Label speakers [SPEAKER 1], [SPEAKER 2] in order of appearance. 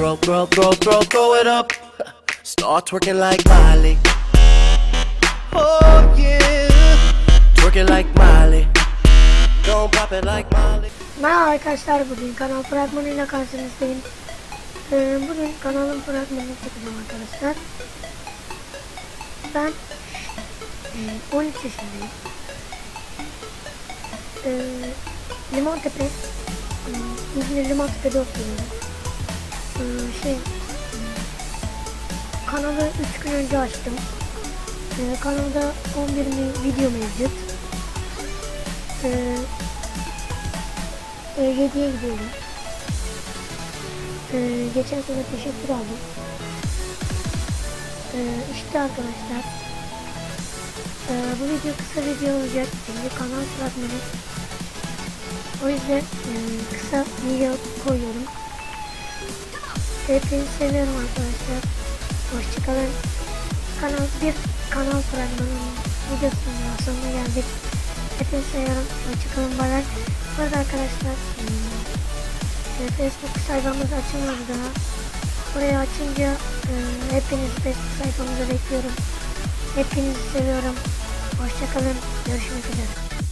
[SPEAKER 1] Throw, throw, throw, throw, throw it up. Start twerking like Miley. Oh yeah. Twerking like Miley. Don't pop it like Miley.
[SPEAKER 2] Merhaba arkadaşlar bugün kanal fragmanıyla karşınızdayım. Ee, bugün kanalın fragmanını çekeceğim arkadaşlar. Ben e, 13 yaşındayım. Ee, Limontepe, e, İzmir Limontepe'de oturuyorum. Ee, şey, kanalı 3 gün önce açtım. Ee, kanalda 11 bin video mevcut. Ee, e, hediye gidiyorum. E, geçen sene teşekkür aldım. E, işte arkadaşlar. E, bu video kısa video olacak. Şimdi kanal fragmanı. O yüzden e, kısa video koyuyorum. Hepinizi seviyorum arkadaşlar. Hoşçakalın. Kanal bir kanal fragmanının videosunun sonuna geldik. Hepinizi seviyorum. Hoşçakalın. Bay bay. Bu arada arkadaşlar e, Facebook sayfamız açılmadı daha. Orayı açınca e, hepinizi Facebook sayfamıza bekliyorum. Hepinizi seviyorum. Hoşçakalın. Görüşmek üzere.